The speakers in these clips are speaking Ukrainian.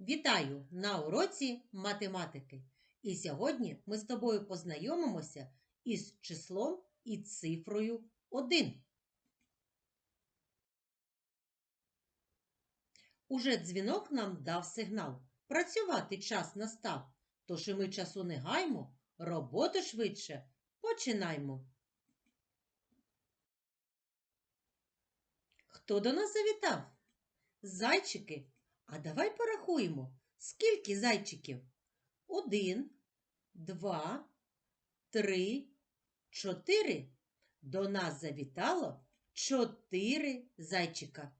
Вітаю на уроці математики. І сьогодні ми з тобою познайомимося із числом і цифрою 1. Уже дзвінок нам дав сигнал. Працювати час настав. Тож і ми часу не гаймо, роботу швидше починаймо. Хто до нас завітав? Зайчики. А давай порахуємо, скільки зайчиків? Один, два, три, чотири. До нас завітало чотири зайчика.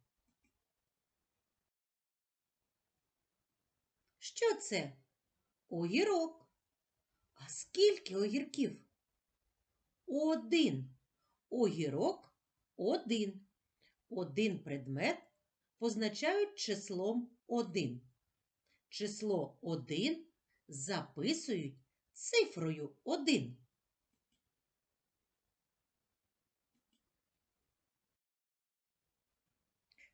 Що це? Огірок. А скільки огірків? Один. Огірок один. Один предмет позначають числом 1. Число 1 записують цифрою 1.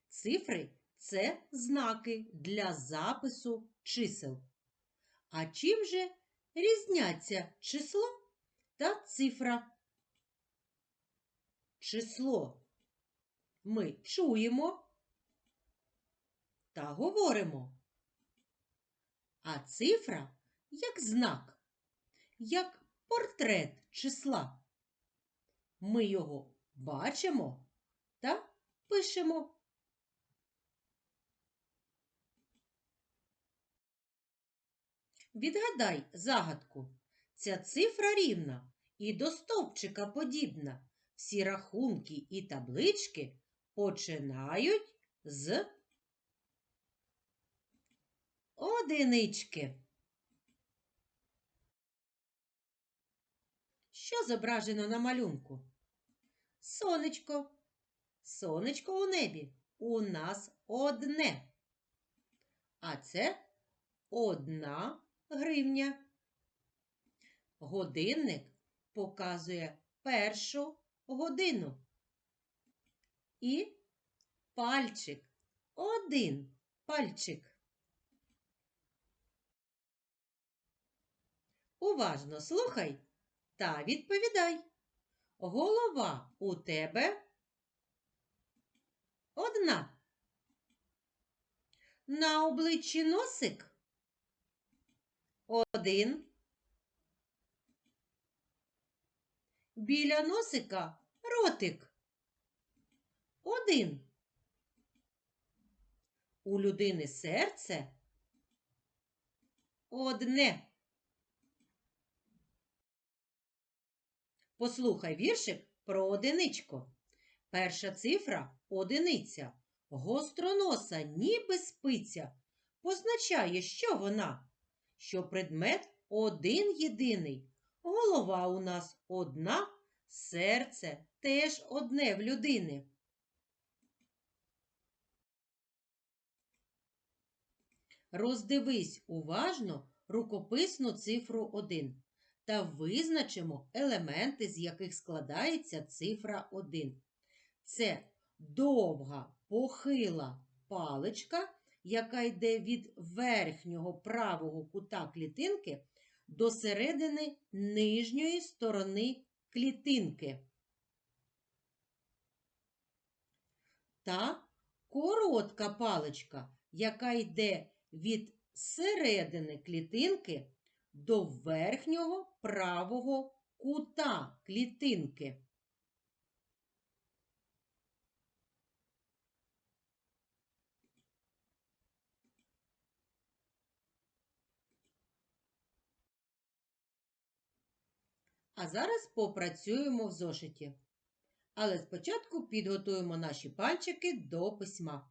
Цифри це знаки для запису чисел. А чим же різняться число та цифра? Число ми чуємо та говоримо. А цифра як знак, як портрет числа. Ми його бачимо та пишемо. Відгадай загадку. Ця цифра рівна і до стовпчика подібна. Всі рахунки і таблички починають з одинички. Що зображено на малюнку? Сонечко. Сонечко у небі. У нас одне. А це одна гривня. Годинник показує першу годину. І пальчик. Один пальчик. Уважно слухай та відповідай. Голова у тебе одна. На обличчі носик один. Біля носика ротик. Один. У людини серце одне. Послухай віршик про одиничку. Перша цифра одиниця. Гостроноса, ніби спиця. Позначає, що вона? Що предмет один єдиний. Голова у нас одна, серце теж одне в людини. Роздивись уважно рукописну цифру 1 та визначимо елементи, з яких складається цифра 1. Це довга похила паличка, яка йде від верхнього правого кута клітинки до середини нижньої сторони клітинки. Та коротка паличка, яка йде від середини клітинки до верхнього правого кута клітинки. А зараз попрацюємо в зошиті. Але спочатку підготуємо наші пальчики до письма.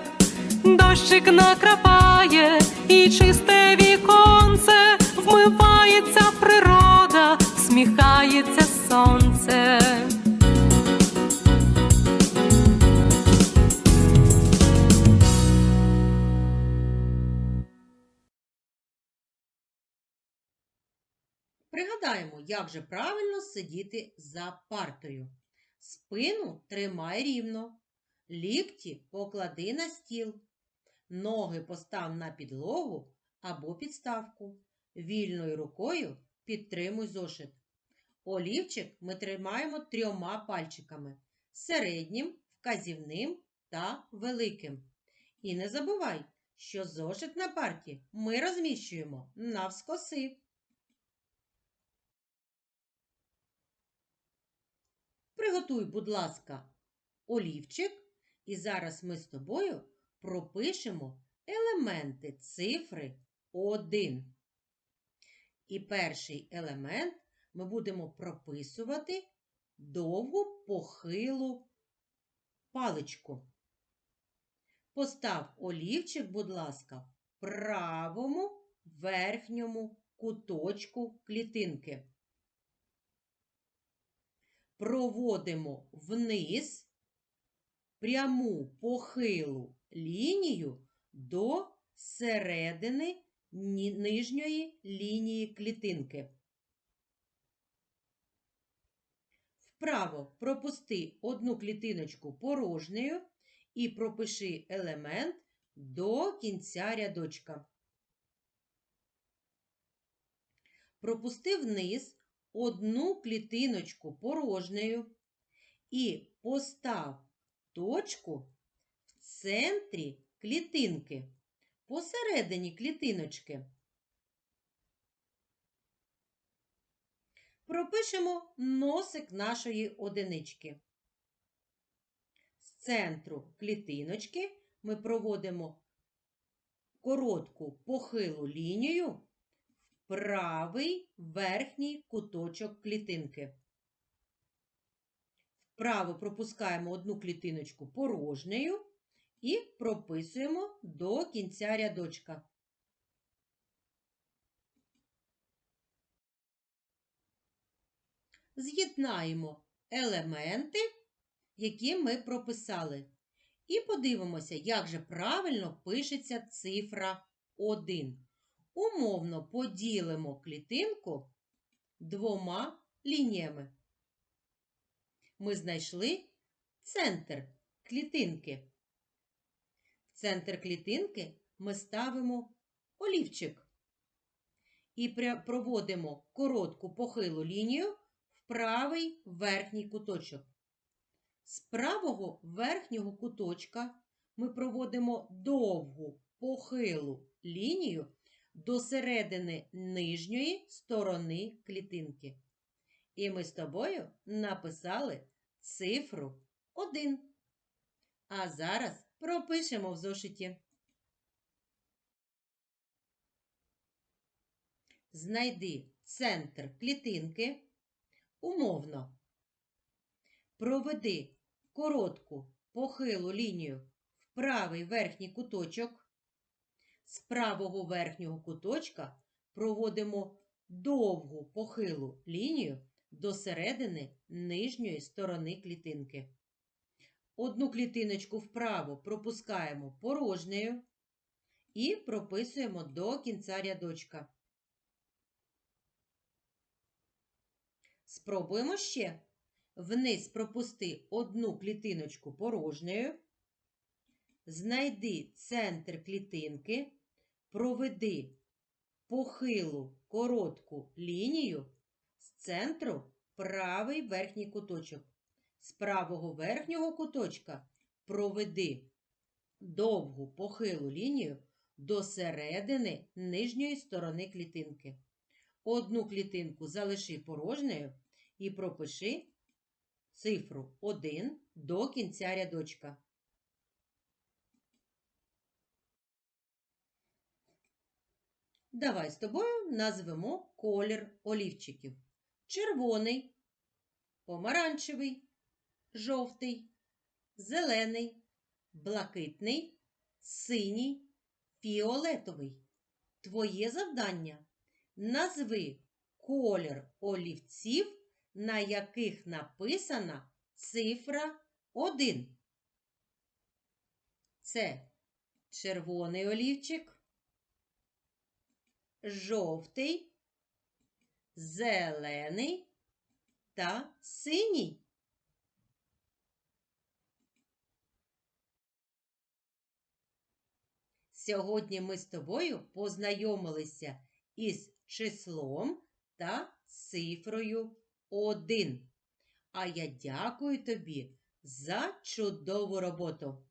дощик накрапає, і чисте віконце, вмивається природа, сміхається сонце. Пригадаємо, як же правильно сидіти за партою. Спину тримай рівно, лікті поклади на стіл, ноги постав на підлогу або підставку. Вільною рукою підтримуй зошит. Олівчик ми тримаємо трьома пальчиками середнім, вказівним та великим. І не забувай, що зошит на парті ми розміщуємо навскоси. Приготуй, будь ласка, олівчик, і зараз ми з тобою пропишемо елементи цифри 1. І перший елемент ми будемо прописувати довгу похилу паличку. Постав олівчик, будь ласка, в правому верхньому куточку клітинки проводимо вниз пряму похилу лінію до середини нижньої лінії клітинки. Вправо пропусти одну клітиночку порожньою і пропиши елемент до кінця рядочка. Пропусти вниз одну клітиночку порожньою і постав точку центрі клітинки, посередині клітиночки. Пропишемо носик нашої одинички. З центру клітиночки ми проводимо коротку похилу лінію в правий верхній куточок клітинки. Вправо пропускаємо одну клітиночку порожньою і прописуємо до кінця рядочка. З'єднаємо елементи, які ми прописали. І подивимося, як же правильно пишеться цифра 1 умовно поділимо клітинку двома лініями. Ми знайшли центр клітинки. Центр клітинки ми ставимо олівчик і проводимо коротку похилу лінію в правий верхній куточок. З правого верхнього куточка ми проводимо довгу похилу лінію до середини нижньої сторони клітинки. І ми з тобою написали цифру 1. А зараз пропишемо в зошиті. Знайди центр клітинки умовно. Проведи коротку похилу лінію в правий верхній куточок з правого верхнього куточка проводимо довгу похилу лінію до середини нижньої сторони клітинки. Одну клітиночку вправо пропускаємо порожнею і прописуємо до кінця рядочка. Спробуємо ще. Вниз пропусти одну клітиночку порожньою, знайди центр клітинки проведи похилу коротку лінію з центру правий верхній куточок. З правого верхнього куточка проведи довгу похилу лінію до середини нижньої сторони клітинки. Одну клітинку залиши порожньою і пропиши цифру 1 до кінця рядочка. Давай з тобою назвемо колір олівчиків. Червоний, помаранчевий, жовтий, зелений, блакитний, синій, фіолетовий. Твоє завдання назви колір олівців, на яких написана цифра 1. Це червоний олівчик, жовтий, зелений та синій. Сьогодні ми з тобою познайомилися із числом та цифрою 1. А я дякую тобі за чудову роботу.